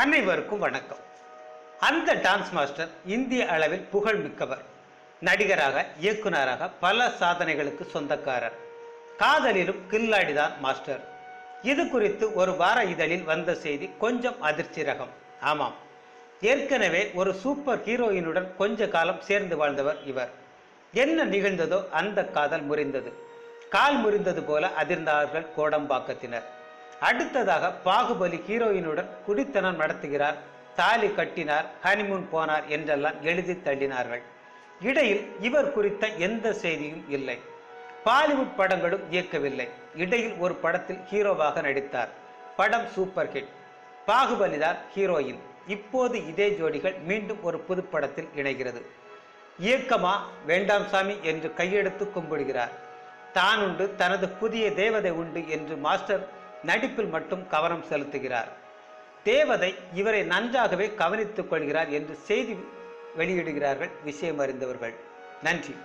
அனைவருக்கும் வணக்கம். அந்த டான்ஸ் மாஸ்டர் இந்திய அளவில் புகழ் மிக்கவர் நடிகராக இயக்குனராக பல சாதனைகளுக்கு சொந்தக்காரர். காதலிலும் கில்லாடிதான் மாஸ்டர் இது குறித்து ஒரு வார இதழில் வந்த செய்தி கொஞ்சம் அதிர்ச்சி ரகம். ஆமாம். ஏற்கனவே ஒரு சூப்பர் ஹீரோயினுடன் கொஞ்ச காலம் சேர்ந்து வாழ்ந்தவர் இவர். என்ன நிகழ்ந்ததோ அந்த காதல் முறிந்தது. கால் முறிந்தது போல அதிர்ந்தார்கள் கோடம்பாக்கத்தினர். அடுத்ததாக பாகுபலி ஹீரோயினுடன் குடித்தனம் நடத்துகிறார் தாலி கட்டினார் ஹனிமூன் போனார் என்றெல்லாம் எழுதி தள்ளினார்கள். இடையில் இவர் குறித்த எந்த செய்தியும் இல்லை. பாலிவுட் படங்களும் இயக்கவில்லை. இடையில் ஒரு படத்தில் ஹீரோவாக நடித்தார். படம் சூப்பர் ஹிட் பாகுபலிதான் ஹீரோயின். இப்போது இதே ஜோடிகள் மீண்டும் ஒரு புது படத்தில் இணைகிறது. இயக்கமா? வேண்டாம் சாமி என்று கையெடுத்து கும்பிடுகிறார். தான் உண்டு தனது புதிய தேவதை உண்டு என்று மாஸ்டர் நடிப்பில் மட்டும் கவனம் செலுத்துகிறார். தேவதை இவரை நன்றாகவே கவனித்துக் கொள்கிறார் என்று செய்தி வெளியிடுகிறார்கள் விஷயம் அறிந்தவர்கள். நன்றி.